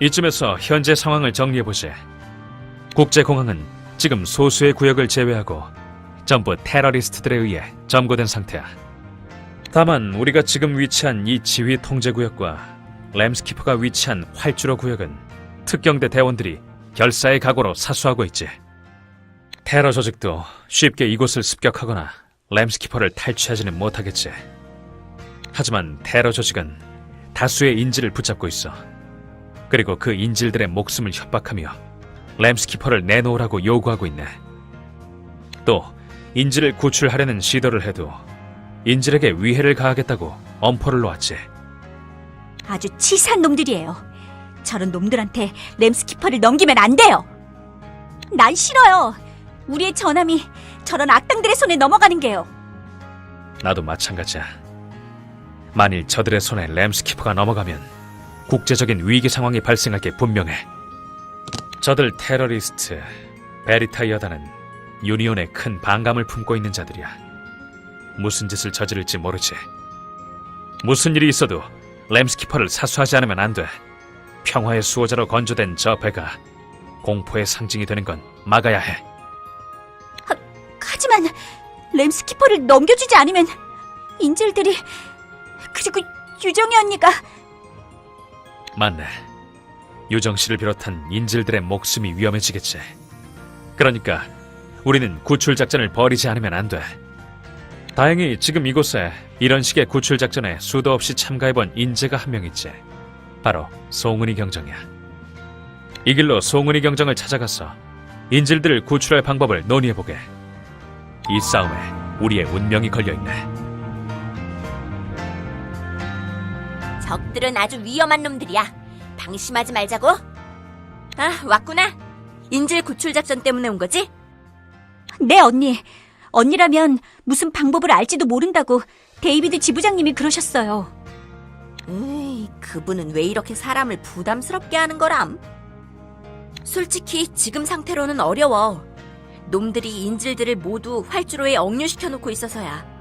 이쯤에서 현재 상황을 정리해보지. 국제공항은 지금 소수의 구역을 제외하고 전부 테러리스트들에 의해 점거된 상태야. 다만 우리가 지금 위치한 이 지휘 통제 구역과 램스키퍼가 위치한 활주로 구역은 특경대 대원들이 결사의 각오로 사수하고 있지. 테러 조직도 쉽게 이곳을 습격하거나 램스키퍼를 탈취하지는 못하겠지. 하지만 테러 조직은 다수의 인질을 붙잡고 있어. 그리고 그 인질들의 목숨을 협박하며 램스키퍼를 내놓으라고 요구하고 있네. 또 인질을 구출하려는 시도를 해도 인질에게 위해를 가하겠다고 엄포를 놓았지. 아주 치사한 놈들이에요. 저런 놈들한테 램스키퍼를 넘기면 안 돼요. 난 싫어요. 우리의 전함이 저런 악당들의 손에 넘어가는 게요. 나도 마찬가지야. 만일 저들의 손에 램스키퍼가 넘어가면 국제적인 위기 상황이 발생할 게 분명해. 저들 테러리스트 베리타 여단은 유니온에 큰 반감을 품고 있는 자들이야. 무슨 짓을 저지를지 모르지. 무슨 일이 있어도 램스키퍼를 사수하지 않으면 안 돼. 평화의 수호자로 건조된 저 배가 공포의 상징이 되는 건 막아야 해. 하지만 램스키퍼를 넘겨주지 않으면 인질들이 그리고 유정이 언니가 맞네. 유정 씨를 비롯한 인질들의 목숨이 위험해지겠지. 그러니까 우리는 구출 작전을 벌이지 않으면 안 돼. 다행히 지금 이곳에 이런 식의 구출 작전에 수도 없이 참가해본 인재가 한 명 있지. 바로 송은이 경정이야. 이 길로 송은이 경정을 찾아가서 인질들을 구출할 방법을 논의해보게. 이 싸움에 우리의 운명이 걸려있네. 적들은 아주 위험한 놈들이야. 방심하지 말자고. 아, 왔구나. 인질 구출 작전 때문에 온 거지? 네 언니 언니라면 무슨 방법을 알지도 모른다고 데이비드 지부장님이 그러셨어요. 으이, 그분은 왜 이렇게 사람을 부담스럽게 하는 거람? 솔직히 지금 상태로는 어려워. 놈들이 인질들을 모두 활주로에 억류시켜 놓고 있어서야.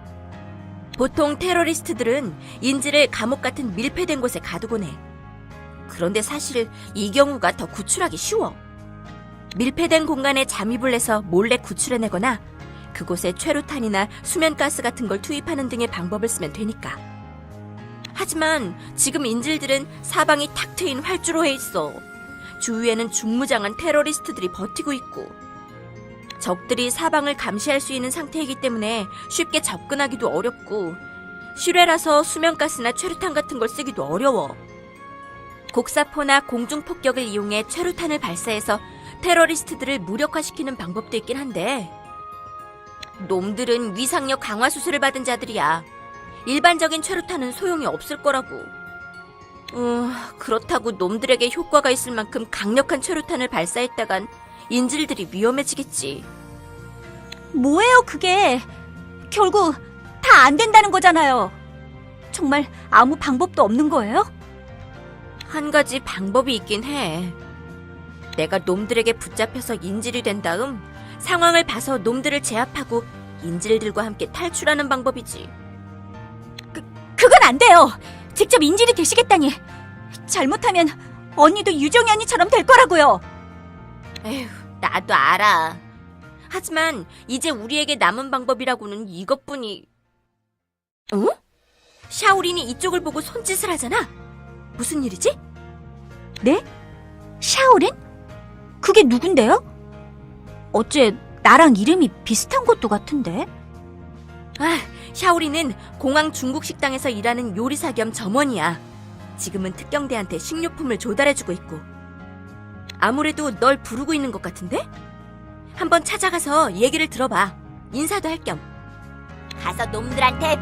보통 테러리스트들은 인질을 감옥 같은 밀폐된 곳에 가두곤 해. 그런데 사실 이 경우가 더 구출하기 쉬워. 밀폐된 공간에 잠입을 해서 몰래 구출해내거나 그곳에 최루탄이나 수면가스 같은 걸 투입하는 등의 방법을 쓰면 되니까. 하지만 지금 인질들은 사방이 탁 트인 활주로에 있어. 주위에는 중무장한 테러리스트들이 버티고 있고. 적들이 사방을 감시할 수 있는 상태이기 때문에 쉽게 접근하기도 어렵고, 실외라서 수면가스나 최루탄 같은 걸 쓰기도 어려워. 곡사포나 공중폭격을 이용해 최루탄을 발사해서 테러리스트들을 무력화시키는 방법도 있긴 한데, 놈들은 위상력 강화 수술을 받은 자들이야. 일반적인 최루탄은 소용이 없을 거라고. 어, 그렇다고 놈들에게 효과가 있을 만큼 강력한 최루탄을 발사했다간 인질들이 위험해지겠지. 뭐예요 그게? 결국 다 안 된다는 거잖아요. 정말 아무 방법도 없는 거예요? 한 가지 방법이 있긴 해. 내가 놈들에게 붙잡혀서 인질이 된 다음 상황을 봐서 놈들을 제압하고 인질들과 함께 탈출하는 방법이지. 그건 안 돼요. 직접 인질이 되시겠다니. 잘못하면 언니도 유정이 언니처럼 될 거라고요. 에휴, 나도 알아. 하지만 이제 우리에게 남은 방법이라고는 이것뿐이. 어? 샤오린이 이쪽을 보고 손짓을 하잖아. 무슨 일이지? 네? 샤오린? 그게 누군데요? 어째 나랑 이름이 비슷한 것도 같은데? 아, 샤오린은 공항 중국 식당에서 일하는 요리사 겸 점원이야. 지금은 특경대한테 식료품을 조달해주고 있고. 아무래도 널 부르고 있는 것 같은데? 한번 찾아가서 얘기를 들어봐. 인사도 할 겸. 가서 놈들한테